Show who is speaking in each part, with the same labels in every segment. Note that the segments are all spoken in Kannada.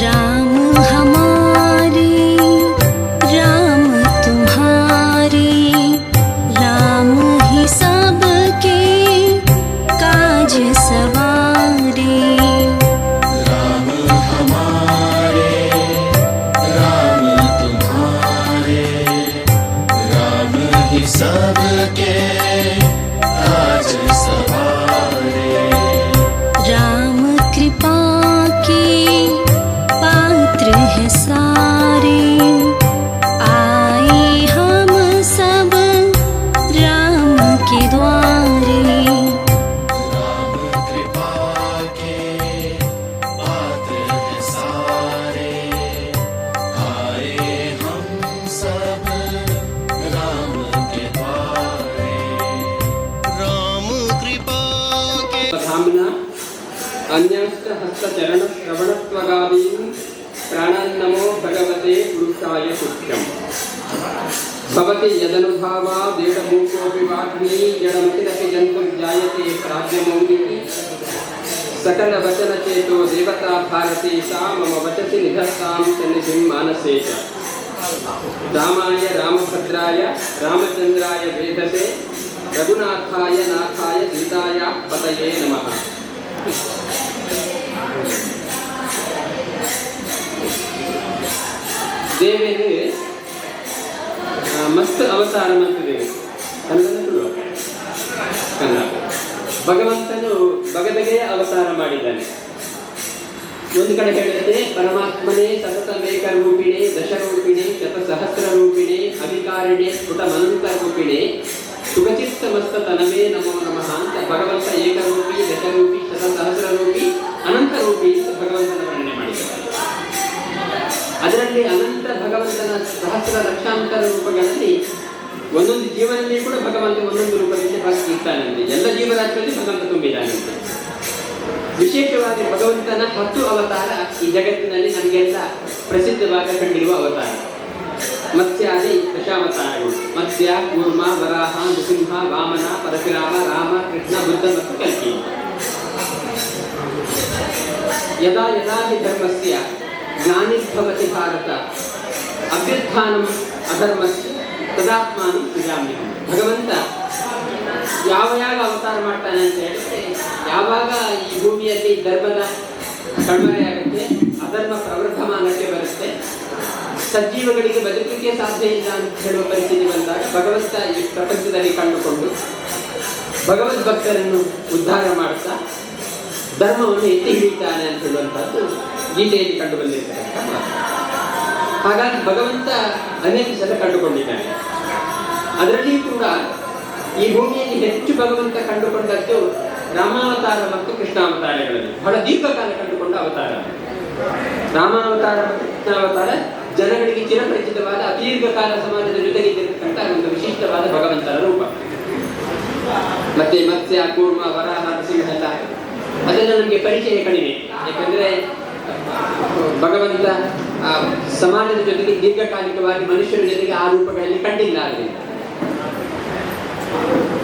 Speaker 1: 让 भवति यदनुभावादेडमूकोऽपि वाग्मी जडमतिरपि जन्तुं जायते प्राज्ञमौलिः सकलवचनचेतो देवता भारती सा मम वचसि निधत्तां सन्निधिं मानसे च रामाय रामभद्राय रामचन्द्राय वेधसे रघुनाथाय नाथाय सीताय पतये नमः ದೇವೇರು ಆ, ಮಸ್ತ್ ಅವತಾರ ಮಾಡ್ತಿದ್ದೇವೆ ಕನ್ನಡ ಕನ್ನಡ. ಭಗವಂತನು ಬಗೆಬಗೆಯ ಅವತಾರ ಮಾಡಿದ್ದಾನೆ. ಒಂದು ಕಡೆ ಹೇಳುತ್ತೆ, ಪರಮಾತ್ಮನೇ ಸತತ ಮೇಕ ರೂಪಿಣಿ ದಶರೂಪಿಣೆ ಶತ ಸಹಸ್ರ ರೂಪಿಣೆ ಅಧಿಕಾರಿಣೆ ಸ್ಫುಟ ಮನಂತ ರೂಪಿಣೆ ಸುಖಚಿತ್ತ ಮಸ್ತ ತನವೇ ನಮೋ ನಮಃ ಅಂತ ಭಗವಂತ ಏಕರೂಪಿ, ದಶರೂಪಿ ಶತ ಸಹಸ್ರ ರೂಪಿ ಅನಂತ ರೂಪಿ ಅಂತ ಭಗವಂತನ ವರ್ಣನೆ. ಅದರಲ್ಲಿ ಅನಂತ ಭಗವಂತನ ಸಹಸ್ರ ಲಕ್ಷಾಂತರ ರೂಪಗಳಲ್ಲಿ ಒಂದೊಂದು ಜೀವನದಲ್ಲಿ ಕೂಡ ಭಗವಂತ ಒಂದೊಂದು ರೂಪದಲ್ಲಿ ಭಾಗಿ ಇರ್ತಾನಂತೆ ಎಲ್ಲ ಜೀವರಾಶಿಯಲ್ಲಿ ಭಗವಂತ ತುಂಬಿದ್ದಾನಂತೆ ವಿಶೇಷವಾಗಿ ಭಗವಂತನ ಹತ್ತು ಅವತಾರ ಈ ಜಗತ್ತಿನಲ್ಲಿ ನಮಗೆಲ್ಲ ಪ್ರಸಿದ್ಧವಾಗಿ ಕಂಡಿರುವ ಅವತಾರ. ಮತ್ಸ್ಯಾದಿ ದಶಾವತಾರಗಳು. ಮತ್ಸ್ಯ, ಕೂರ್ಮ, ವರಾಹ, ನೃಸಿಂಹ, ವಾಮನ, ಪರಶುರಾಮ, ರಾಮ, ಕೃಷ್ಣ, ಬುದ್ಧ ಮತ್ತು ಕಲ್ಕಿ. ಯದಾ ಯದಾ ಧರ್ಮಸ್ಯ. ಗ್ಲಾನಿರ್ಭವತಿ ಭಾರತ ಅಭ್ಯುತ್ಥಾನಂ ಅಧರ್ಮಸ್ಯ ತದಾತ್ಮಾನು ಸೃಜಾಮ್ಯಹಂ ಭಗವಂತ ಯಾವ ಯಾವ ಅವತಾರ ಮಾಡ್ತಾನೆ ಅಂತ ಹೇಳಿದ್ರೆ, ಯಾವಾಗ ಈ ಭೂಮಿಯಲ್ಲಿ ಧರ್ಮದ ಕಣ್ಮರೆ ಆಗುತ್ತೆ, ಅಧರ್ಮ ಪ್ರವೃದ್ಧಮಾನಕ್ಕೆ ಬರುತ್ತೆ, ಸಜ್ಜೀವಗಳಿಗೆ ಬದುಕಲಿಕ್ಕೆ ಸಾಧ್ಯ ಇಲ್ಲ ಅಂತ ಹೇಳುವ ಪರಿಸ್ಥಿತಿ ಬಂದಾಗ ಭಗವಂತ ಈ ಪ್ರಪಂಚದಲ್ಲಿ ಕಂಡುಕೊಂಡು ಭಗವದ್ ಭಕ್ತರನ್ನು ಉದ್ಧಾರ ಮಾಡ್ತಾ ಧರ್ಮವನ್ನು ಎತ್ತಿ ಹಿಡಿತಾನೆ ಅಂತ ಹೇಳುವಂಥದ್ದು ಗೀತೆಯಲ್ಲಿ ಕಂಡು ಬಂದಿರ್ತಕ್ಕಂಥ. ಹಾಗಾಗಿ ಭಗವಂತ ಅನೇಕ ಸಲ ಕಂಡುಕೊಂಡಿದ್ದಾನೆ. ಅದರಲ್ಲಿಯೂ ಕೂಡ ಈ ಭೂಮಿಯಲ್ಲಿ ಹೆಚ್ಚು ಭಗವಂತ ಕಂಡುಕೊಂಡದ್ದು ರಾಮಾವತಾರ ಮತ್ತು ಕೃಷ್ಣಾವತಾರಗಳಲ್ಲಿ. ಬಹಳ ದೀರ್ಘಕಾಲ ಕಂಡುಕೊಂಡ ಅವತಾರ. ರಾಮಾವತಾರ ಮತ್ತು ಕೃಷ್ಣಾವತಾರ ಜನಗಳಿಗೆ ಚಿರಪರಿಚಿತವಾದ ದೀರ್ಘಕಾಲ ಸಮಾಜದ ಜೊತೆಗೆ ಇದ್ದಿರತಕ್ಕಂಥ ಒಂದು ವಿಶಿಷ್ಟವಾದ ಭಗವಂತನ ರೂಪ. ಮತ್ತೆ ಮತ್ಸ್ಯ, ಕೂರ್ಮ, ವರಾಹ ಸಿಂಹ ಅದೆಲ್ಲ ನಮಗೆ ಪರಿಚಯ ಕಡಿಮೆ. ಯಾಕಂದ್ರೆ ಭಗವಂತ ಸಮಾಜದ ಜೊತೆಗೆ ದೀರ್ಘಕಾಲಿಕವಾಗಿ ಮನುಷ್ಯರ ಜೊತೆಗೆ ಆ ರೂಪಗಳಲ್ಲಿ ಕಂಡಿಲ್ಲ ಆಗಲಿಲ್ಲ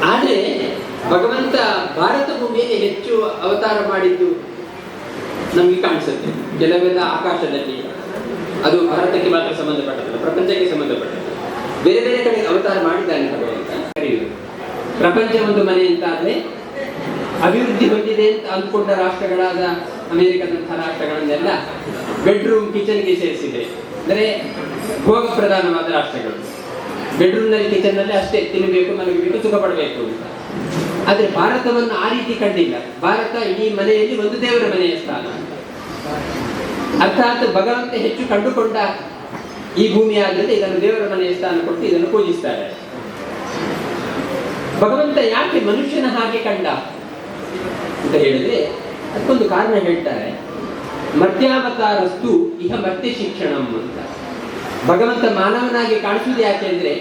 Speaker 1: ಆದರೆ, ಭಗವಂತ ಭಾರತ ಭೂಮಿಯಲ್ಲಿ ಹೆಚ್ಚು ಅವತಾರ ಮಾಡಿದ್ದು ನಮಗೆ ಕಾಣಿಸುತ್ತೆ. ಕೆಲವೆಲ್ಲ ಆಕಾಶದಲ್ಲಿ. ಅದು ಭಾರತಕ್ಕೆ ಮಾತ್ರ ಸಂಬಂಧಪಟ್ಟದ್ದು ಪ್ರಪಂಚಕ್ಕೆ ಸಂಬಂಧಪಟ್ಟದ್ದು. ಬೇರೆ ಬೇರೆ ಕಡೆ ಅವತಾರ ಮಾಡಿದ್ದಾನೆ ಭಗವಂತ. ಕರೆಯುವುದು ಪ್ರಪಂಚ ಒಂದು ಮನೆ ಅಂತ ಅಭಿವೃದ್ಧಿ ಹೊಂದಿದೆ ಅಂತ ಅಂದ್ಕೊಂಡ ರಾಷ್ಟ್ರಗಳಾದ ಅಮೆರಿಕದಂತಹ ರಾಷ್ಟ್ರಗಳನ್ನೆಲ್ಲ ಬೆಡ್ರೂಮ್ ಕಿಚನ್ಗೆ ಸೇರಿಸಿದೆ. ಅಂದರೆ ಭೋಗ ಪ್ರಧಾನವಾದ ರಾಷ್ಟ್ರಗಳು. ಬೆಡ್ರೂಮ್ನಲ್ಲಿ ಕಿಚನ್ನಲ್ಲಿ ಅಷ್ಟೇ ತಿನ್ನಬೇಕು ಮಲಗಬೇಕು, ಸುಖ ಪಡಬೇಕು ಆದರೆ ಭಾರತವನ್ನು ಆ ರೀತಿ ಕಂಡಿಲ್ಲ. ಭಾರತ ಇಡೀ ಮನೆಯಲ್ಲಿ ಒಂದು ದೇವರ ಮನೆಯ ಸ್ಥಾನ. ಅರ್ಥಾತ್ ಭಗವಂತ ಹೆಚ್ಚು ಕಂಡುಕೊಂಡ ಈ ಭೂಮಿ ಆದ್ರಿಂದ ಇದನ್ನು ದೇವರ ಮನೆಯ ಸ್ಥಾನ ಕೊಟ್ಟು ಇದನ್ನು ಪೂಜಿಸ್ತಾರೆ. ಭಗವಂತ ಯಾಕೆ ಮನುಷ್ಯನ ಹಾಗೆ ಕಂಡ ಅಂತ ಹೇಳಿದ್ರೆ ಅದಕ್ಕೊಂದು ಕಾರಣ ಹೇಳ್ತಾರೆ, ಮರ್ತ್ಯಾವತಾರಸ್ತು ಇಹ ಮರ್ತ್ಯ ಶಿಕ್ಷಣಂ ಅಂತ. ಭಗವಂತ ಮಾನವನಾಗಿ ಕಾಣಿಸುವುದು ಯಾಕೆ ಅಂದ್ರೆ,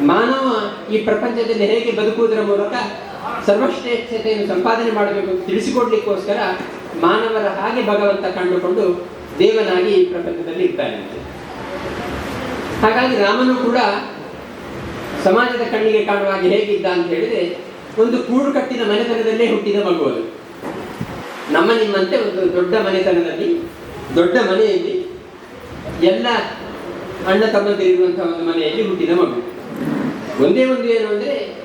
Speaker 1: ಮಾನವ ಈ ಪ್ರಪಂಚದಲ್ಲಿ ಹೇಗೆ ಬದುಕುವುದರ ಮೂಲಕ ಸರ್ವಶ್ರೇಷ್ಠತೆಯನ್ನು ಸಂಪಾದನೆ ಮಾಡಬೇಕು ತಿಳಿಸಿಕೊಡ್ಲಿಕ್ಕೋಸ್ಕರ ಮಾನವರ ಹಾಗೆ ಭಗವಂತ ಕಂಡುಕೊಂಡು ದೇವನಾಗಿ ಈ ಪ್ರಪಂಚದಲ್ಲಿ ಇರ್ತಾನೆ ಹಾಗಾಗಿ ರಾಮನು ಕೂಡ ಸಮಾಜದ ಕಣ್ಣಿಗೆ ಕಾಣುವ ಹಾಗೆ ಹೇಗಿದ್ದ ಅಂತ ಹೇಳಿದ್ರೆ, ಒಂದು ಕೂಡು ಕಟ್ಟಿದ ಮನೆತನದಲ್ಲೇ ಹುಟ್ಟಿದ ಮಗು ನಮ್ಮ ನಿಮ್ಮಂತೆ ಒಂದು ದೊಡ್ಡ ಮನೆತನದಲ್ಲಿ, ದೊಡ್ಡ ಮನೆಯಲ್ಲಿ ಎಲ್ಲ ಅಣ್ಣ ತಮ್ಮಂದಿರಿರುವಂತಹ ಒಂದು ಮನೆಯಲ್ಲಿ ಹುಟ್ಟಿದ ಮಗು. ಒಂದೇ ಒಂದು ಏನು ಅಂದ್ರೆ,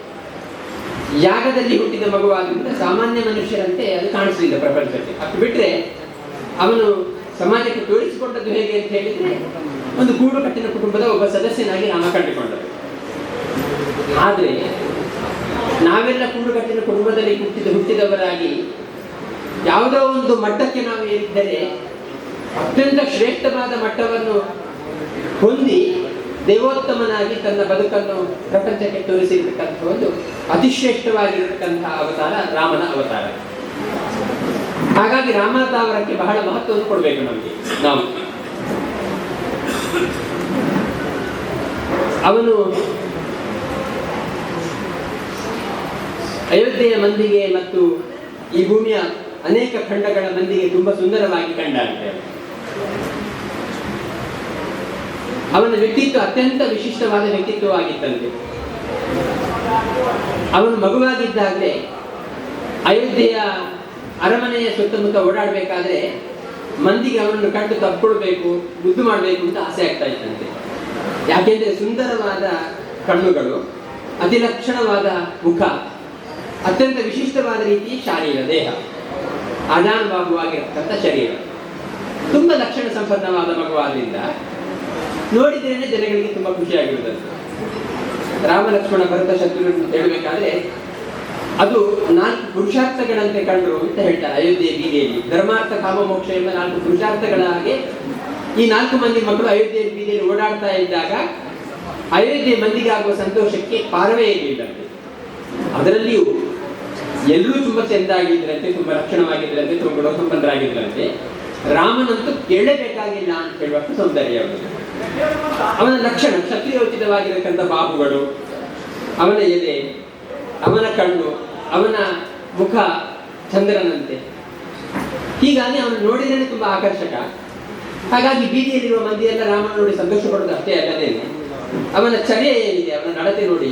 Speaker 1: ಯಾಗದಲ್ಲಿ ಹುಟ್ಟಿದ ಮಗುವಾದ್ರಿಂದ ಸಾಮಾನ್ಯ ಮನುಷ್ಯರಂತೆ ಅದು ಕಾಣಿಸಲಿಲ್ಲ ಪ್ರಪಂಚಕ್ಕೆ. ಅದು ಬಿಟ್ಟರೆ ಅವನು ಸಮಾಜಕ್ಕೆ ತೋರಿಸಿಕೊಂಡದ್ದು ಹೇಗೆ ಅಂತ ಹೇಳಿದ್ರೆ, ಒಂದು ಗೂಡು ಕಟ್ಟಿನ ಕುಟುಂಬದ ಒಬ್ಬ ಸದಸ್ಯನಾಗಿ ನಾಮ ಕಂಡುಕೊಂಡರು. ಆದರೆ, ನಾವೆಲ್ಲ ಕೂಡುಗಟ್ಟಿನ ಕುಟುಂಬದಲ್ಲಿ ಹುಟ್ಟಿದ ಹುಟ್ಟಿದವರಾಗಿ ಯಾವುದೋ ಒಂದು ಮಟ್ಟಕ್ಕೆ ನಾವು ಏರಿದ್ದರೆ ಅತ್ಯಂತ ಶ್ರೇಷ್ಠವಾದ ಮಟ್ಟವನ್ನು ಹೊಂದಿ ದೇವೋತ್ತಮನಾಗಿ ತನ್ನ ಬದುಕನ್ನು ಪ್ರಪಂಚಕ್ಕೆ ತೋರಿಸಿರ್ತಕ್ಕಂಥ ಒಂದು ಅತಿಶ್ರೇಷ್ಠವಾಗಿರತಕ್ಕಂತಹ ಅವತಾರ ರಾಮನ ಅವತಾರ. ಹಾಗಾಗಿ ರಾಮತಾವರಕ್ಕೆ ಬಹಳ ಮಹತ್ವವನ್ನು ಕೊಡಬೇಕು ನಮಗೆ, ನಾವು. ಅವನು ಅಯೋಧ್ಯೆಯ ಮಂದಿಗೆ ಮತ್ತು ಈ ಭೂಮಿಯ ಅನೇಕ ಖಂಡಗಳ ಮಂದಿಗೆ ತುಂಬಾ ಸುಂದರವಾಗಿ ಕಂಡಾಗುತ್ತೆ ಅವನ ವ್ಯಕ್ತಿತ್ವ ಅತ್ಯಂತ ವಿಶಿಷ್ಟವಾದ ವ್ಯಕ್ತಿತ್ವವಾಗಿತ್ತಂತೆ. ಅವನು ಮಗುವಾಗಿದ್ದಾಗಲೇ ಅಯೋಧ್ಯೆಯ ಅರಮನೆಯ ಸುತ್ತಮುತ್ತ ಓಡಾಡಬೇಕಾದ್ರೆ ಮಂದಿಗೆ ಅವನನ್ನು ಕಂಡು ತಪ್ಪಿಕೊಳ್ಬೇಕು, ಮುದ್ದು ಮಾಡಬೇಕು ಅಂತ ಆಸೆ ಆಗ್ತಾ ಇತ್ತಂತೆ. ಯಾಕೆಂದ್ರೆ ಸುಂದರವಾದ ಕಣ್ಣುಗಳು, ಅತಿಲಕ್ಷಣವಾದ ಮುಖ, ಅತ್ಯಂತ ವಿಶಿಷ್ಟವಾದ ರೀತಿ ಶಾರೀರ ದೇಹ. ಅಜಾನುಭಾವವಾಗಿರತಕ್ಕಂಥ ಶರೀರ. ತುಂಬ ಲಕ್ಷಣ ಸಂಪನ್ನವಾದ ಮಗುವಾದ್ರಿಂದ ಜನಗಳಿಗೆ ತುಂಬ ಖುಷಿಯಾಗಿರುತ್ತದೆ. ರಾಮ ಲಕ್ಷ್ಮಣ ಭರತ ಶತ್ರು ಹೇಳಬೇಕಾದ್ರೆ ಅದು ನಾಲ್ಕು ಪುರುಷಾರ್ಥಗಳಂತೆ ಕಂಡರು ಅಂತ ಹೇಳ್ತಾರೆ. ಅಯೋಧ್ಯೆ, ಬೀದಿಯಲ್ಲಿ. ಧರ್ಮಾರ್ಥ, ಕಾಮ, ಮೋಕ್ಷ ಎಂಬ ನಾಲ್ಕು ಪುರುಷಾರ್ಥಗಳ ಹಾಗೆ ಈ ನಾಲ್ಕು ಮಂದಿ ಮಕ್ಕಳು ಅಯೋಧ್ಯೆ, ಬೀದಿಯಲ್ಲಿ ಓಡಾಡ್ತಾ ಇದ್ದಾಗ ಅಯೋಧ್ಯೆ ಮಂದಿಗಾಗುವ ಸಂತೋಷಕ್ಕೆ ಪಾರವೇ ಇರಲಿಲ್ಲ. ಅದರಲ್ಲಿಯೂ ಎಲ್ಲರೂ ತುಂಬಾ ಚೆಂದಾಗಿದ್ರಂತೆ, ತುಂಬಾ ಲಕ್ಷಣವಾಗಿದ್ರಂತೆ, ತುಂಬ ಗುಣಸಂಪನ್ನರಾಗಿದ್ರಂತೆ ರಾಮನಂತೂ ಕೇಳಬೇಕಾಗಿಲ್ಲ ಅಂತ ಹೇಳುವಷ್ಟು ಸೌಂದರ್ಯ ಅವನು. ಅವನ ಲಕ್ಷಣ ಕ್ಷತ್ರಿಯೋಚಿತವಾಗಿರತಕ್ಕಂಥ ಬಾಬುಗಳು ಅವನ ಎದೆ, ಅವನ ಕಣ್ಣು, ಅವನ ಮುಖ ಚಂದ್ರನಂತೆ. ಹೀಗಾಗಿ ಅವನು ನೋಡಿದರೆ ತುಂಬಾ ಆಕರ್ಷಕ. ಹಾಗಾಗಿ ಬೀದಿಯಲ್ಲಿರುವ ಮಂದಿಯೆಲ್ಲ ರಾಮನ ನೋಡಿ ಸಂತೋಷ ಪಡೋದು ಅಷ್ಟೇ ಅಲ್ಲದೇನೆ ಅವನ ಚರ್ಯ ಏನಿದೆ, ಅವನ ನಡತೆ ನೋಡಿ.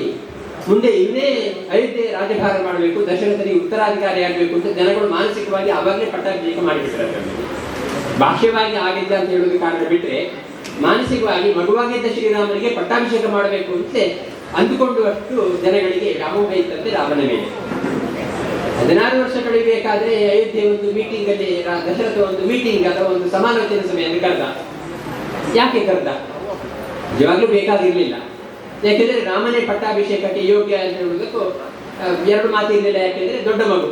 Speaker 1: ಮುಂದೆ ಇವನೇ ಅಯೋಧ್ಯೆ ರಾಜಭಾರ ಮಾಡಬೇಕು ದಶರಥನಿಗೆ ಉತ್ತರಾಧಿಕಾರಿ ಆಗಬೇಕು ಅಂತ ಜನಗಳು ಮಾನಸಿಕವಾಗಿ ಅವಾಗಲೇ ಪಟ್ಟಾಭಿಷೇಕ ಮಾಡಿಬಿಟ್ರೆ. ಭಾಷ್ಯವಾಗಿ ಆಗಿದ್ದ ಅಂತ ಹೇಳೋದು ಕಾರಣ ಬಿಟ್ರೆ, ಮಾನಸಿಕವಾಗಿ ಮಗುವಾಗಿದ್ದ ಶ್ರೀರಾಮನಿಗೆ ಪಟ್ಟಾಭಿಷೇಕ ಮಾಡಬೇಕು ಅಂತ ಅಂದುಕೊಂಡುವಷ್ಟು ಜನಗಳಿಗೆ ವ್ಯಾಮೋಹ ಇತ್ತಂತೆ ರಾಮನ ಮೇಲೆ. ಹದಿನಾರು ವರ್ಷ ಕಳಿಬೇಕಾದ್ರೆ ಅಯೋಧ್ಯೆ ಒಂದು ಮೀಟಿಂಗ್ ಅಲ್ಲಿ ದಶರಥ ಒಂದು ಮೀಟಿಂಗ್ ಅಥವಾ ಒಂದು ಸಮಾಲೋಚನೆ ಸಭೆಯನ್ನು ಕರೆದ. ಯಾಕೆ ಕರೆದ? ನಿಜವಾಗ್ಲೂ ಬೇಕಾಗಿರ್ಲಿಲ್ಲ. ಯಾಕೆಂದ್ರೆ ರಾಮನೇ ಪಟ್ಟಾಭಿಷೇಕಕ್ಕೆ ಯೋಗ್ಯ ಅಂತ ಹೇಳುವುದಕ್ಕೂ ಎರಡು ಮಾತು ಇರಲಿಲ್ಲ. ಯಾಕೆಂದ್ರೆ ದೊಡ್ಡ ಮಗು.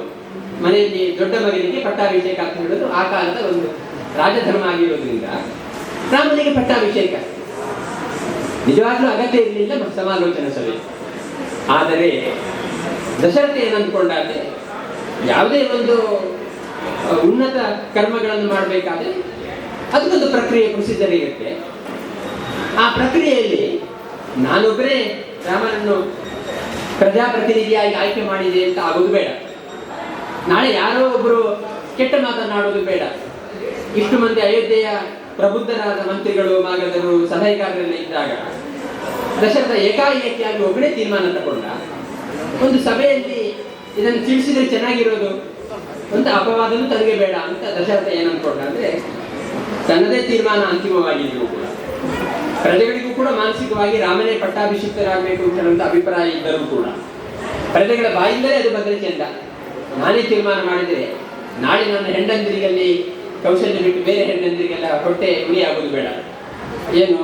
Speaker 1: ಮನೆಯಲ್ಲಿ ದೊಡ್ಡ ಮಗನಿಗೆ ಪಟ್ಟಾಭಿಷೇಕ ಅಂತ ಹೇಳೋದು ಆ ಕಾಲದ ಒಂದು ರಾಜಧರ್ಮ ಆಗಿರೋದ್ರಿಂದ ರಾಮನಿಗೆ ಪಟ್ಟಾಭಿಷೇಕ. ನಿಜವಾಗ್ಲೂ ಅಗತ್ಯ ಇರಲಿಲ್ಲ ಸಮಾಲೋಚನೆ ಸಭೆ ಆದರೆ ದಶರಥ ಏನಂದ್ಕೊಂಡಾದ್ರೆ ಯಾವುದೇ ಒಂದು ಉನ್ನತ ಕರ್ಮಗಳನ್ನು ಮಾಡಬೇಕಾದ್ರೆ ಅದಕ್ಕೊಂದು ಪ್ರಕ್ರಿಯೆ ಪ್ರೊಸೀಜರ್ ಇರುತ್ತೆ ಆ ಪ್ರಕ್ರಿಯೆಯಲ್ಲಿ ನಾನೊಬ್ಬರೇ ರಾಮನನ್ನು ಪ್ರಜಾಪ್ರತಿನಿಧಿಯಾಗಿ ಆಯ್ಕೆ ಮಾಡಿದೆ ಅಂತ ಆಗೋದು ಬೇಡ. ನಾಳೆ ಯಾರೋ ಒಬ್ಬರು ಕೆಟ್ಟ ಮಾತನಾಡೋದು ಬೇಡ. ಇಷ್ಟು ಮಂದಿ ಅಯೋಧ್ಯೆಯ ಪ್ರಬುದ್ಧರಾದ ಮಂತ್ರಿಗಳು ಮಾಗದರು ಸಲಹೆಗಾರರಲ್ಲಿ ಇದ್ದಾಗ ದಶರಥ ಏಕಾಏಕಿಯಾಗಿ ಒಬ್ಬನೇ ತೀರ್ಮಾನ ತಗೊಂಡ. ಒಂದು ಸಭೆಯಲ್ಲಿ ಇದನ್ನು ತಿಳಿಸಿದ್ರೆ ಚೆನ್ನಾಗಿರೋದು ಅಂತ ಅಪವಾದನೂ ತನಗೆ ಬೇಡ ಅಂತ ದಶರಥ ಏನನ್ಕೊಂಡ ಅಂದ್ರೆ ತನ್ನದೇ ತೀರ್ಮಾನ ಅಂತಿಮವಾಗಿದ್ರು ಕೂಡ. ಪ್ರಜೆಗಳಿಗೂ ಕೂಡ ಮಾನಸಿಕವಾಗಿ ರಾಮನೇ ಪಟ್ಟಾಭಿಷಿಕ್ತರಾಗಬೇಕು ಅಂತ ಅಭಿಪ್ರಾಯ ಇದ್ದರೂ ಕೂಡ. ಪ್ರಜೆಗಳ ಬಾಯಿಂದಲೇ ಅದು ಬದಲಿಕೆ ಚೆಂದ. ನಾನೇ ತೀರ್ಮಾನ ಮಾಡಿದರೆ ನಾಳೆ ನನ್ನ ಹೆಂಡಂದಿರಿಗಲ್ಲಿ ಕೌಶಲ್ಯ ಬಿಟ್ಟು ಬೇರೆ ಹೆಂಡಂದಿರಿಗೆಲ್ಲ ಹೊಟ್ಟೆ ಉಳಿ ಆಗೋದು ಬೇಡ. ಏನು,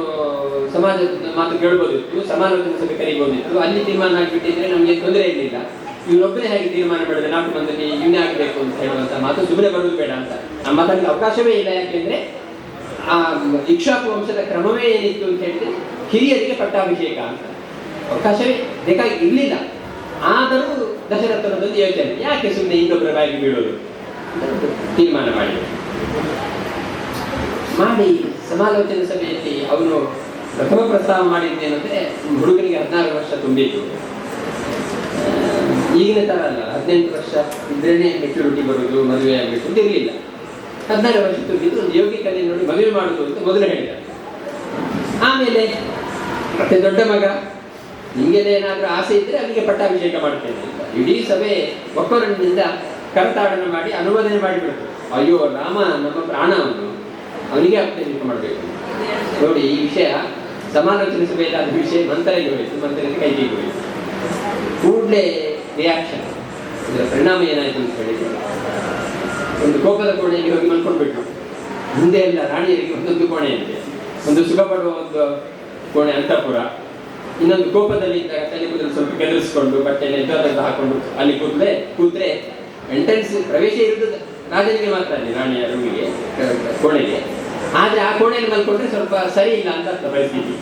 Speaker 1: ಸಮಾಜದ ಮಾತು ಕೇಳ್ಬೋದಿತ್ತು, ಸಮಾಲೋಚನೆ ಸಭೆ ಕರಿಬೋದಿತ್ತು. ಅಲ್ಲಿ ತೀರ್ಮಾನ ಆಗಿಬಿಟ್ಟಿದ್ರೆ ನಮಗೆ ತೊಂದರೆ ಇರಲಿಲ್ಲ. ಇವನೊಬ್ಬನೇ ಹೇಗೆ ತೀರ್ಮಾನ ಮಾಡಿದ್ರೆ ನಾಲ್ಕು ಮಂದಿಗೆ ಇವನೇ ಆಗಬೇಕು ಅಂತ ಹೇಳುವಂತ ಮಾತು ಸುಮ್ಮನೆ ಬರೋದು ಬೇಡ ಅಂತ. ನಮ್ಮ ಮಾತಾಡಲಿಕ್ಕೆ ಅವಕಾಶವೇ ಇಲ್ಲ ಯಾಕೆಂದ್ರೆ ಆ ಇಕ್ಷಾಕು ವಂಶದ ಕ್ರಮವೇ ಏನಿತ್ತು ಅಂತ ಹೇಳಿದ್ರೆ ಹಿರಿಯರಿಗೆ ಪಟ್ಟಾಭಿಷೇಕ ಅಂತ. ಅವಕಾಶವೇ ಬೇಕಾಗಿ ಇರಲಿಲ್ಲ. ಆದರೂ ದಶರಥನದೊಂದು ಯೋಚನೆ. ಯಾಕೆ ಸುಮ್ಮನೆ ಇನ್ನೊಬ್ಬರ ಬಾಯಿಗೆ ಬೀಳೋದು? ತೀರ್ಮಾನ ಮಾಡಿ ಮಾಡಿ ಸಮಾಲೋಚನೆ ಸಭೆಯಲ್ಲಿ ಅವನು ಪ್ರಥಮ ಪ್ರಸ್ತಾವ ಮಾಡಿದ್ದೇನೆಂದ್ರೆ ಹುಡುಗನಿಗೆ ಹದಿನಾರು ವರ್ಷ ತುಂಬಿತ್ತು. ಈಗಿನ ತರ ಅಲ್ಲ. ಹದಿನೆಂಟು ವರ್ಷ ಇದ್ರೇನೆ ಮೆಚುರಿಟಿ ಬರೋದು ಮದುವೆ ಆಗಬೇಕು ಇರಲಿಲ್ಲ. ಹದಿನಾರು ವರ್ಷ ತುಂಬಿದ್ದು ಒಂದು ಯೋಗಿ ಕಲೆ ನೋಡಿ ಮದುವೆ ಮಾಡುದು ಅಂತ ಮೊದಲು ಹೇಳಿದ. ಆಮೇಲೆ ಮತ್ತೆ ದೊಡ್ಡ ಮಗ ನಿಮಗೆಲ್ಲ ಏನಾದರೂ ಆಸೆ ಇದ್ರೆ ಅವನಿಗೆ ಪಟ್ಟಾಭಿಷೇಕ ಮಾಡ್ತೇನೆ ಇಡೀ ಸಭೆ ಒಕ್ಕೊರಣಿನಿಂದ ಕರತಾಡನ ಮಾಡಿ ಅನುಮೋದನೆ ಮಾಡಿಬಿಡ್ತು ಅಯ್ಯೋ, ರಾಮ ನಮ್ಮ ಪ್ರಾಣ ಅವನು. ಅವನಿಗೆ ಅಭಿಷೇಕ ಮಾಡಬೇಕು. ನೋಡಿ, ಈ ವಿಷಯ ಸಮಾಲೋಚನೆ ಸಭೆಯಲ್ಲಾದ ವಿಷಯ ಮಂತ್ರಿಗೆ ಹೋಯಿತು. ಮಂತ್ರಿಗೆ ಕೈಗೆ ಹೋಯಿತು. ಕೂಡಲೇ ರಿಯಾಕ್ಷನ್ ಇದರ ಪರಿಣಾಮ ಏನಾಯಿತು ಅಂತ ಹೇಳಿದ್ರೆ ಒಂದು ಕೋಪದ ಕೋಣೆಯಲ್ಲಿ ಹೋಗಿ ಮಲ್ಕೊಂಡ್ಬಿಟ್ಟು ಮುಂದೆ ಎಲ್ಲ ರಾಣಿಯರಿಗೆ ಒಂದೊಂದು ಕೋಣೆ ಇದೆ. ಒಂದು ಸುಖ ಪಡುವ ಒಂದು ಕೋಣೆ ಅಂತಪುರ. ಇನ್ನೊಂದು ಕೋಪದಲ್ಲಿ ಇದ್ದಾಗ ತಲೆ ಕೂದಲು ಸ್ವಲ್ಪ ಕೆದರಿಸ್ಕೊಂಡು, ಬಟ್ಟೆನ ಇದ್ದದ್ದು ಹಾಕೊಂಡು ಅಲ್ಲಿ ಕೂತ್ರೆ ಕೂತ್ರೆ ಎಂಟ್ರೆನ್ಸ್ ಪ್ರವೇಶ ಇರುವುದು ರಾಜನಿಗೆ ಮಾತ್ರ ಅಲ್ಲಿ, ರಾಣಿಯ ರೂಮಿಗೆ ಕೋಣೆಗೆ. ಆದರೆ ಆ ಕೋಣೆಯಲ್ಲಿ ಮಲ್ಕೊಂಡ್ರೆ ಸ್ವಲ್ಪ ಸರಿ ಇಲ್ಲ ಅಂತ ಅರ್ಥ ಪರಿಸ್ಥಿತಿ.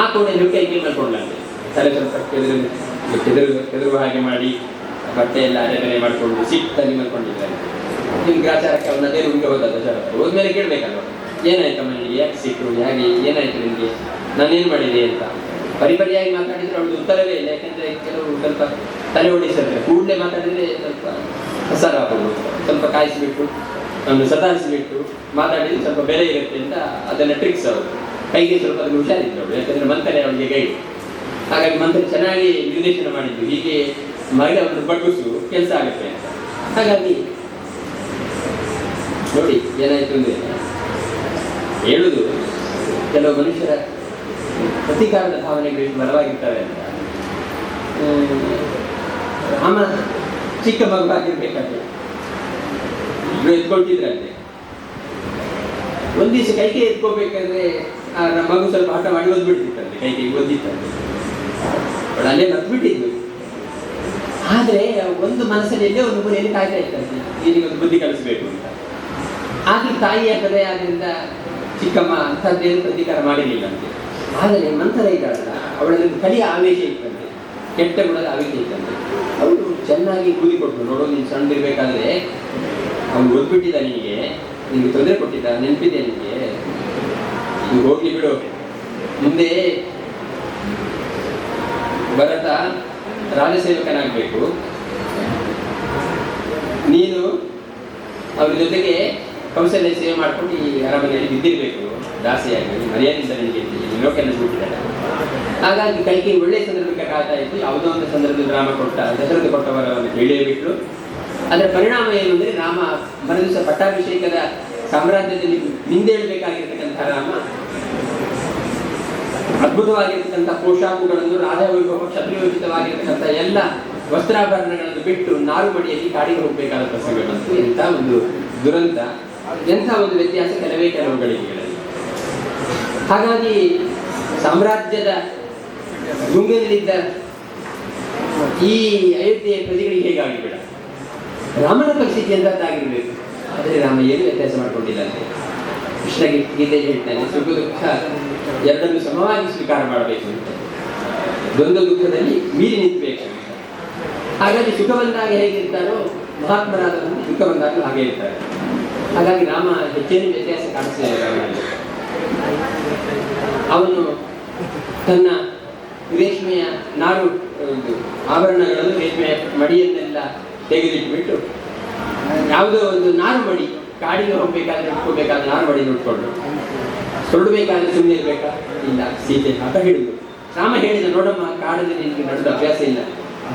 Speaker 1: ಆ ಕೋಣೆಯಲ್ಲಿ ಕೈಗೆ ಮಲ್ಕೊಂಡಂತೆ ತಲೆ ಸ್ವಲ್ಪ ಕೆದರು ಕೆದರು, ಕೆದರುವ ಹಾಗೆ ಮಾಡಿ, ಬಟ್ಟೆ ಎಲ್ಲ ಅರೆಬರೆ ಮಾಡಿಕೊಂಡು, ಸಿಟ್ಟಲ್ಲಿ ಮಲ್ಕೊಂಡಿದ್ದಾರೆ ನಿಮ್ ಗ್ರಾಚಾರಕ್ಕೆ ಅವನ ಅದೇ ರೂಮ್ಗೆ ಸರ್. ಶರತ್ ಹೋದ್ಮೇಲೆ ಕೇಳ್ಬೇಕಲ್ವ? ಏನಾಯ್ತಮ್ಮ ನಿನಗೆ? ಯಾಕೆ ಸಿಕ್ಕರು ಹೇಗೆ ಏನಾಯ್ತು ನಿನಗೆ? ನಾನೇನು ಮಾಡಿದೆ ಅಂತ? ಪರಿಪರಿಯಾಗಿ ಮಾತಾಡಿದ್ರೆ ಅವಳಿಗೆ ಉತ್ತರವೇ ಇಲ್ಲ. ಯಾಕಂದ್ರೆ ಕೆಲವರು ಸ್ವಲ್ಪ ತಲೆ ಓಡಿಸಿದ್ರೆ ಕೂಡಲೇ ಮಾತಾಡಿದ್ರೆ ಸ್ವಲ್ಪ ಹಸರ ಆಗೋದು. ಸ್ವಲ್ಪ ಕಾಯಿಸಿಬಿಟ್ಟು ಅವನು ಸತಾಯಿಸಿಬಿಟ್ಟು ಮಾತಾಡಿದ್ರೆ ಸ್ವಲ್ಪ ಬೆಲೆ ಇರುತ್ತೆ ಅಂತ ಅದನ್ನ ಟ್ರಿಕ್ಸ್ ಅವರು. ಕೈಗೆ ಸ್ವಲ್ಪ ಅದನ್ನು ಹುಷಾರಿದ್ರು ಅವಳು ಯಾಕಂದ್ರೆ ಮಂತ್ರಿ ಅವಳಿಗೆ ಗೈಡ್. ಹಾಗಾಗಿ ಮಂತ್ರಿ ಚೆನ್ನಾಗಿ ನಿರ್ದೇಶನ ಮಾಡಿದ್ದು ಹೀಗೆ ಮಹಿಳೆ ಒಂದು ಬಗ್ಗಿಸು ಕೆಲಸ ಆಗುತ್ತೆ ಹಾಗಾಗಿ ನೋಡಿ ಏನಾಯಿತು ಅಂದರೆ ಹೇಳುದು, ಕೆಲವು ಮನುಷ್ಯರ ಪ್ರತೀಕಾರದ ಭಾವನೆಗಳು ಬಲವಾಗಿರ್ತವೆ ಅಂತ. ರಾಮ ಚಿಕ್ಕ ಮಗುವಾಗಿರ್ಬೇಕಾದ್ರೆ ಇಬ್ರು ಎತ್ಕೊಳ್ತಿದ್ರಂತೆ. ಒಂದು ದಿವಸ ಕೈ ಎತ್ಕೋಬೇಕಾದ್ರೆ ಆ ಮಗು ಸ್ವಲ್ಪ ಆಟ ಮಾಡಿ ಓದ್ಬಿಡ್ತಿತ್ತಂತೆ ಕೈಗೆ ಓದಿತ್ತಂತೆ ಅವಳು ಅಲ್ಲೇ ಮತ್ಬಿಟ್ಟಿದ್ದು ಆದರೆ, ಒಂದು ಮನಸ್ಸಲ್ಲಿ ಎಲ್ಲೇ ಒಂದು ಮೂಲೆಯಲ್ಲಿ ಕಾಯ್ತಾ ಇತ್ತಂತೆ ಒಂದು ಬುದ್ಧಿ ಕಲಿಸ್ಬೇಕು ಅಂತ. ಆದ್ರೆ ತಾಯಿಯ ಹೃದಯ ಆದ್ರಿಂದ ಚಿಕ್ಕಮ್ಮ ಅಂಥದ್ದೇನು ಪ್ರತೀಕಾರ ಮಾಡಿರಲಿಲ್ಲ ಅಂತೆ. ಆದರೆ ಮಂತ್ರ ಇದ್ದಾಳಲ್ಲ ಅವಳಲ್ಲಿ ಕಲಿಯ ಆವೇಶ ಇತ್ತಂತೆ. ಕೆಟ್ಟ ಗುಣದ ಆವೇಶ ಇತ್ತಂತೆ. ಅವಳು ಚೆನ್ನಾಗಿ ಕೂಲಿ ಕೊಟ್ಟರು. ನೋಡೋ, ನೀನು ಸಣ್ಣದಿರ್ಬೇಕಾದ್ರೆ ಅವನು ಓದ್ಬಿಟ್ಟಿದ್ದ ನಿನಗೆ ನಿನಗೆ ತೊಂದರೆ ಕೊಟ್ಟಿದ್ದ ನೆನಪಿದೆ ನಿನಗೆ? ಇದು ಹೋಗಿ ಬಿಡು. ಮುಂದೆ ಭರತ ರಾಜಸೇವಕನಾಗಬೇಕು. ನೀನು ಅವ್ರ ಜೊತೆಗೆ ಕೌಶಲ್ಯ ಸೇವೆ ಮಾಡ್ಕೊಂಡು ಈ ಅರಮನೆಯಲ್ಲಿ ಬಿದ್ದಿರಬೇಕು. ದಾಸಿಯಾಗಿ ಮರ್ಯಾದೆ ನಿನಗೆ ಲೋಕೆಲ್ಲ ಬಿಟ್ಟಿದ್ದಾರೆ. ಹಾಗಾಗಿ ಕೈಗೆ ಒಳ್ಳೆಯ ಸಂದರ್ಭಕ್ಕೆ ಕಾಯ್ತಾ ಇತ್ತು ಯಾವುದೋ ಒಂದು ಸಂದರ್ಭದಲ್ಲಿ ರಾಮ ಕೊಟ್ಟ, ದಶರಥ ಕೊಟ್ಟವರನ್ನು ಕೇಳೇ ಬಿಟ್ಟು ಅದರ ಪರಿಣಾಮ ಏನು ಅಂದರೆ ರಾಮ ಮರುದಿವಸ ಪಟ್ಟಾಭಿಷೇಕದ ಸಾಮ್ರಾಜ್ಯದಲ್ಲಿ ನಿಂದೇಳಬೇಕಾಗಿರ್ತಕ್ಕಂಥ ರಾಮ, ಅದ್ಭುತವಾಗಿರ್ತಕ್ಕಂಥ ಪೋಷಾಕುಗಳನ್ನು ರಾಧಾ ವೈಭವ ಕ್ಷತ್ರಿಯೋಚಿತವಾಗಿರ್ತಕ್ಕಂಥ ಎಲ್ಲ ವಸ್ತ್ರಾಭರಣಗಳನ್ನು ಬಿಟ್ಟು ನಾರು ಮಡಿಯಲ್ಲಿ ಕಾಡಿಗೆ ಹೋಗಬೇಕಾದ ಪ್ರಸಂಗ ಬಂತು ಎಂಥ ಒಂದು ದುರಂತ. ಎಂಥ ಒಂದು ವ್ಯತ್ಯಾಸ ಕೆಲವೇ ಕೆಲವು ಗಳಿಗೆಗಳಲ್ಲಿ ಹಾಗಾಗಿ ಸಾಮ್ರಾಜ್ಯದ ಗುಂಗಿನಲ್ಲಿದ್ದ ಈ ಅಯೋಧ್ಯೆಯ ಪ್ರಜೆಗಳಿಗೆ ಹೇಗಾಗಿಬೇಡ? ರಾಮನ ಪರಿಸ್ಥಿತಿ ಎಂಥದ್ದಾಗಿರಬೇಕು? ಆದರೆ ರಾಮ ಏನು ವ್ಯತ್ಯಾಸ ಮಾಡಿಕೊಂಡಿಲ್ಲ ಅಂತ ಕೃಷ್ಣ ಗೀತೆ ಹೇಳ್ತಾನೆ, ಸುಖ ದುಃಖ ಎರಡನ್ನು ಸಮವಾಗಿ ಸ್ವೀಕಾರ ಮಾಡಬೇಕು ಅಂತ. ದ್ವಂದ್ವ ದುಃಖದಲ್ಲಿ ಮೀರಿ ನಿಂತಬೇಕು. ಹಾಗಾಗಿ ಸುಖ ಬಂದಾಗ ಹೇಗಿರ್ತಾರೋ ಮಹಾತ್ಮರಾದ ದುಃಖ ಬಂದಾಗಲೂ ಹಾಗೆ ಇರ್ತಾರೆ. ಹಾಗಾಗಿ ರಾಮ ಹೆಚ್ಚೇನು ವ್ಯತ್ಯಾಸ ಕಾಣಿಸ್ತಿಲ್ಲ ಇದೆ ಅವನು ತನ್ನ ರೇಷ್ಮೆಯ ನಾರು ಆಭರಣಗಳನ್ನು ರೇಷ್ಮೆಯ ಮಡಿಯನ್ನೆಲ್ಲ ತೆಗೆದಿಟ್ಬಿಟ್ಟು ಯಾವುದೋ ಒಂದು ನಾರು ಮಡಿ, ಕಾಡಿಗೆ ಹೋಗ್ಬೇಕಾದ್ರೆ ಇಟ್ಕೋಬೇಕಾದ್ರೆ ನಾರು ಮಡಿ ನೋಡ್ಕೊಂಡು ಸೊರಡಬೇಕಾದ್ರೆ ಸುಮ್ಮನೆ ಇರಬೇಕಾ? ಇಲ್ಲ, ಸೀತೆ ಅಂತ ಹೇಳಿದ್ರು ರಾಮ ಹೇಳಿದ, ನೋಡಮ್ಮ, ಕಾಡಲ್ಲಿ ನಿನಗೆ ನಡೆದ ಅಭ್ಯಾಸ ಇಲ್ಲ.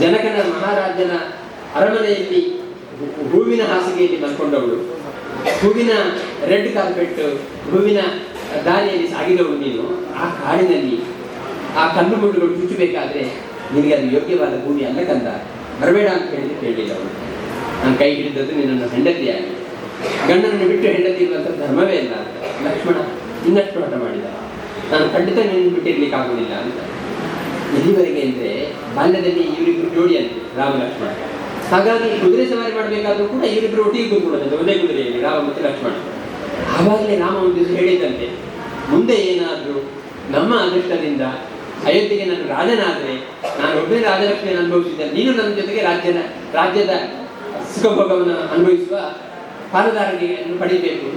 Speaker 1: ಜನಕನ ಮಹಾರಾಜನ ಅರಮನೆಯಲ್ಲಿ ಹೂವಿನ ಹಾಸಿಗೆಯಲ್ಲಿ ಮಲ್ಕೊಂಡವಳು ಹೂವಿನ ರೆಡ್ ಕಾರ್ಪೆಟ್ ಹೂವಿನ ದಾರಿಯಲ್ಲಿ ಸಾಗಿದವರು ನೀನು. ಆ ಕಾಡಿನಲ್ಲಿ ಆ ಕಣ್ಣು ಮುಳ್ಳುಗಳು ಚುಚ್ಚಬೇಕಾದ್ರೆ ನಿನಗೆ ಅದು ಯೋಗ್ಯವಾದ ಭೂಮಿ ಅಲ್ಲ ಕಂದ. ಬರಬೇಡ ಅಂತ ಹೇಳಿ ಕೇಳಿಲ್ಲ ಅವನು. ನಾನು ಕೈ ಹಿಡಿದದ್ದು ನಿನ್ನನ್ನು ಹೆಂಡತಿಯಾಗಿ ಗಂಡನನ್ನು ಬಿಟ್ಟು ಹೆಂಡತಿ ಇರುವಂಥ ಧರ್ಮವೇ ಇಲ್ಲ ಲಕ್ಷ್ಮಣ, ಇನ್ನಷ್ಟು ಹಠ ಮಾಡಿದ. ನಾನು ಖಂಡಿತ ನಿನ್ನ ಬಿಟ್ಟಿರ್ಲಿಕ್ಕೆ ಆಗುದಿಲ್ಲ ಅಂತ. ಎಲ್ಲಿವರೆಗೆ ಅಂದರೆ ಬಾಲ್ಯದಲ್ಲಿ ಇವರಿಬ್ರು ಜೋಡಿ ಅಂತ ರಾಮ ಲಕ್ಷ್ಮಣ. ಹಾಗಾಗಿ ಕುದುರೆ ಸವಾರಿ ಮಾಡಬೇಕಾದ್ರೂ ಕೂಡ ಇವರಿಬ್ಬರು ಒಟ್ಟಿಗೆ ಕೂತ್ಕೊಳ್ಳೋದು ಒಂದೇ ಕುದುರೆಯಲ್ಲಿ ರಾಮ ಮತ್ತು ಲಕ್ಷ್ಮಣ. ಆವಾಗಲೇ ರಾಮ ಒಂದು ದಿವಸ ಹೇಳಿದಂತೆ ಮುಂದೆ ಏನಾದರೂ ನಮ್ಮ ಅದೃಷ್ಟದಿಂದ ಅಯೋಧ್ಯೆಗೆ ನಾನು ರಾಜನಾದರೆ, ನಾನು ಒಬ್ಬನೇ ರಾಜಲಕ್ಷ್ಮಿಯನ್ನು ಅನುಭವಿಸಿದ್ದೆ ನೀನು ನನ್ನ ಜೊತೆಗೆ ರಾಜ್ಯದ ರಾಜ್ಯದ ಸುಖಭೋಗವನ್ನು ಅನುಭವಿಸುವ ಪಾಲುದಾರಿಕೆಯನ್ನು ಪಡಿಬೇಕು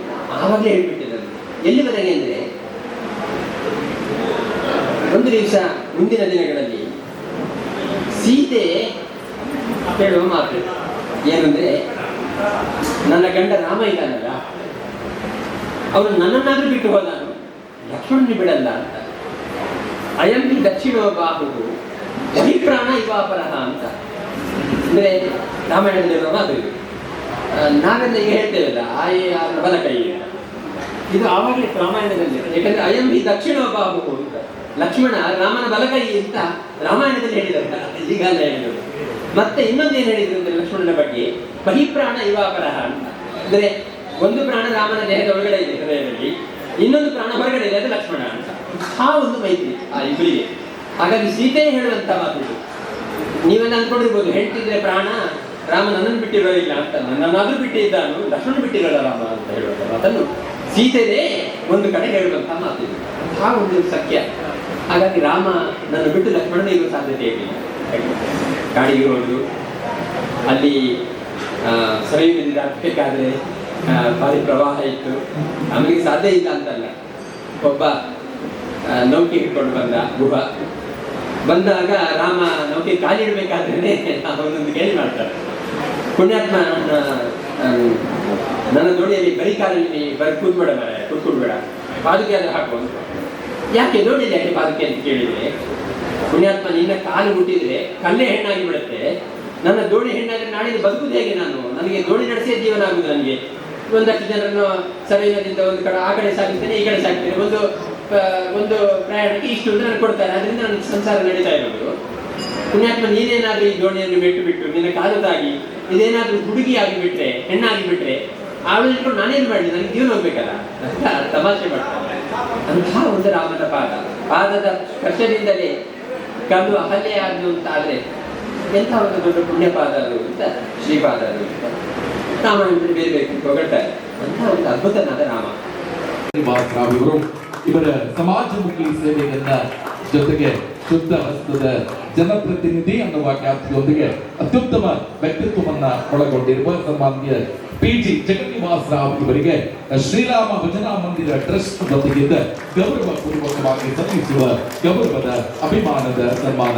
Speaker 1: ಆವಾಗಲೇ ಹೇಳ್ಬಿಟ್ಟಿದ್ದಾರೆ. ಎಲ್ಲಿವರೆಗೆ ಅಂದರೆ, ಒಂದು ದಿವಸ ಮುಂದಿನ ದಿನಗಳಲ್ಲಿ ಸೀತೆ ಹೇಳುವ ಮಾತು ಏನಂದ್ರೆ, ನನ್ನ ಗಂಡ ರಾಮ ಇದ್ದಾನಲ್ಲ, ಅವನು ನನ್ನನ್ನಾದ್ರೂ ಬಿಟ್ಟು ಹೋದಾನು ಲಕ್ಷ್ಮಣನ ಬಿಡಲ್ಲ ಅಂತ. ಅಯಂ ದಕ್ಷಿಣ ಬಾಹು ಪ್ರಾಣ ಇವಾಪರಹ ಅಂತ. ಅಂದ್ರೆ ರಾಮಾಯಣದಲ್ಲಿರುವ ಮಾತು ನಾವೆಲ್ಲ ಈಗ ಹೇಳ್ತೇವಲ್ಲ ಆಯೇ ಬಲ ಕೈ ಇದು ಆವಾಗಲೇ ರಾಮಾಯಣದಲ್ಲಿ ಯಾಕಂದ್ರೆ ಅಯಂ ಬಿ ದಕ್ಷಿಣ ಬಾಹು ಅಂತ. ಲಕ್ಷ್ಮಣ ರಾಮನ ಬಲಗೈ ಅಂತ ರಾಮಾಯಣದಲ್ಲಿ ಹೇಳಿದಂತ ಈಗಾಗಲೇ ಹೇಳಿದ್ರು. ಮತ್ತೆ ಇನ್ನೊಂದು ಏನು ಹೇಳಿದ್ರು ಅಂದ್ರೆ ಲಕ್ಷ್ಮಣನ ಬಗ್ಗೆ? ಬಹಿಪ್ರಾಣ ಇವಾಪರಹ ಅಂತ. ಅಂದ್ರೆ ಒಂದು ಪ್ರಾಣ ರಾಮನ ದೇಹದ ಒಳಗಡೆ ಇದೆ ಹೃದಯದಲ್ಲಿ, ಇನ್ನೊಂದು ಪ್ರಾಣ ಹೊರಗಡೆ ಇದೆ ಅದು ಲಕ್ಷ್ಮಣ ಅಂತ. ಆ ಒಂದು ಮೈತ್ರಿ, ಆ ಇಬ್ಬರಿಗೆ ಹಾಗಾಗಿ ಸೀತೆ ಹೇಳುವಂತ ಮಾತು ನೀವೆಲ್ಲ ಅನ್ಕೊಂಡಿರ್ಬೋದು ಹೇಳ್ತಿದ್ರೆ ಪ್ರಾಣ ರಾಮ ನನ್ನನ್ನು ಬಿಟ್ಟಿರೋದಿಲ್ಲ ಅಂತ. ನನ್ನನ್ನಾದ್ರೂ ಬಿಟ್ಟಿದ್ದಾನು, ಲಕ್ಷ್ಮಣ ಬಿಟ್ಟಿರೋಲ್ಲ ರಾಮ ಅಂತ ಹೇಳುವಂತ ಮಾತನ್ನು ಸೀತೆನೇ ಒಂದು ಕಡೆ ಹೇಳುವಂತ ಮಾತು ಆ ಒಂದು ಸತ್ಯ. ಹಾಗಾಗಿ ರಾಮ ನನ್ನ ಬಿಟ್ಟು ಲಕ್ಷ್ಮಣನ ಇರುವ ಸಾಧ್ಯತೆ ಇರಲಿಲ್ಲ ಕಾಡಿಗೆ ಹೋದ್ರು ಅಲ್ಲಿ ಸರಿ ನದಿ ಭಾರಿ ಪ್ರವಾಹ ಇತ್ತು. ನಮಗೆ ಸಾಧ್ಯ ಇಲ್ಲ ಅಂತಲ್ಲ. ಒಬ್ಬ ನೌಕೆ ಹಿಡ್ಕೊಂಡು ಬಂದ ಗುಹ. ಬಂದಾಗ ರಾಮ ನೌಕೆ ಕಾಲಿಡಬೇಕಾದ್ರೆ ಅವನೊಂದು ಕೇಳಿ ಮಾಡ್ತಾರೆ. ಪುಣ್ಯಾತ್ಮ ನನ್ನ ದೋಣಿಯಲ್ಲಿ ಬರೀ ಕಾಲಲ್ಲಿ ಬರೀ, ಕೂತ್ಬೇಡ ಮರ ಕೂತ್ಕೊಡ್ಬೇಡ ಪಾದಕೆ ಆದ್ರೆ ಹಾಕು ಯಾಕೆ ದೋಣಿಯಲ್ಲಿ ಯಾಕೆ ಪಾದಕೆ ಅಂತ ಕೇಳಿದ್ರೆ? ಪುಣ್ಯಾತ್ಮ ನಿನ್ನ ಕಾಲು ಮುಟ್ಟಿದ್ರೆ, ಕಲ್ಲೇ ಹೆಣ್ಣಾಗಿ ಬಿಡುತ್ತೆ ನನ್ನ ದೋಣಿ ಹೆಣ್ಣಾದ್ರೆ ನಾಳೆ ಬದುಕುದು ಹೇಗೆ ನಾನು? ನನಗೆ ದೋಣಿ ನಡೆಸಿದ ಜೀವನ ಆಗುದು ನನಗೆ. ಒಂದಷ್ಟು ಜನರನ್ನು ಸರೈನದಿಂದ ಒಂದು ಕಡೆ, ಆ ಕಡೆ ಸಾಗಿಸ್ತೇನೆ, ಈ ಕಡೆ ಸಾಗ್ತೇನೆ ಒಂದು ಒಂದು ಪ್ರಯಾಣಕ್ಕೆ ಇಷ್ಟು ನನಗೆ ಕೊಡ್ತಾರೆ. ಅದರಿಂದ ನನ್ನ ಸಂಸಾರ ನಡೀತಾ ಇರೋದು. ಪುಣ್ಯಾತ್ಮ ನೀನೇನಾದ್ರೂ ಈ ದೋಣಿಯನ್ನು ಬಿಟ್ಟು ಬಿಟ್ಟು, ನಿನ್ನ ಕಾಲದಾಗಿ ಇದೇನಾದ್ರೂ ಹುಡುಗಿ ಆಗಿಬಿಟ್ರೆ ಹೆಣ್ಣಾಗಿ ಬಿಟ್ರೆ ಆಮೇಲೆ ನಾನೇನು ಮಾಡಲಿ? ನನಗೆ ಜೀವನ ಹೋಗ್ಬೇಕಲ್ಲ? ತಮಾಷೆ ಮಾಡ್ತಾರೆ. ಅಂತಹ ಒಂದು ರಾಮನ ಪಾದ. ಪಾದದ ಸ್ಪರ್ಶದಿಂದಲೇ ಕಲ್ಲು ಅಹಲ್ಯ ಆದ್ಲು ಅಂತ ಆದ್ರೆ ಎಂಥ ಒಂದು ದೊಡ್ಡ ಪುಣ್ಯಪಾದ ಅಂತ ಶ್ರೀಪಾದ ಅದು ಅಂತ ರಾಮಾಯಣದಲ್ಲಿ ಬೇರೆ ಬೇಕು ಹೊಗಳ್ತಾರೆ ಅಂತ ಒಂದು ಅದ್ಭುತನಾದ ರಾಮ.
Speaker 2: ಇವರು ಇವರ ಸಮಾಜಮುಖಿ ಸೇವೆಯನ್ನ ಜೊತೆಗೆ ಶುದ್ಧ ಹಸ್ತದ ಜನಪ್ರತಿನಿಧಿ ಅನ್ನುವ ಖ್ಯಾತಿಯೊಂದಿಗೆ ಅತ್ಯುತ್ತಮ ವ್ಯಕ್ತಿತ್ವವನ್ನ ಒಳಗೊಂಡಿರುವ ಸನ್ಮಾನ್ಯ ಪಿ ಜಿ ಜಗನ್ನಿವಾಸ ರಾವ್ ಇವರಿಗೆ ಶ್ರೀರಾಮ ಭಜನಾ ಮಂದಿರ ಟ್ರಸ್ಟ್ ವತಿಯಿಂದ ಗೌರವ ಪೂರ್ವಕವಾಗಿ ಸಲ್ಲಿಸುವ ಗೌರವದ ಅಭಿಮಾನದ ಸನ್ಮಾನ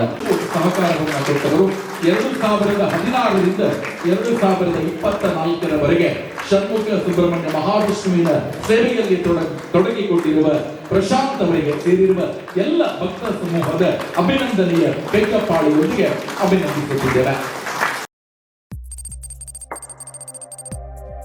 Speaker 2: ಸಹಕಾರವನ್ನು ಕೊಟ್ಟವರು ಎರಡು ಸಾವಿರದ ಹದಿನಾರರಿಂದ ಎರಡು ಸಾವಿರದ ಇಪ್ಪತ್ತ ನಾಲ್ಕರವರೆಗೆ ಷಣ್ಮುಖ ಸುಬ್ರಹ್ಮಣ್ಯ ಮಹಾವಿಷ್ಣುವಿನ ಸೇವೆಯಲ್ಲಿ ತೊಡ- ತೊಡಗಿಕೊಂಡಿರುವ ಪ್ರಶಾಂತ್ ಅವರಿಗೆ ಸೇರಿರುವ ಎಲ್ಲ ಭಕ್ತ ಸಮೂಹದ ಅಭಿನಂದನೆಯ ಬೆಕ್ಕಪ್ಪಾಳಿಯೊಂದಿಗೆ ಅಭಿನಂದಿಸುತ್ತಿದ್ದೇನೆ.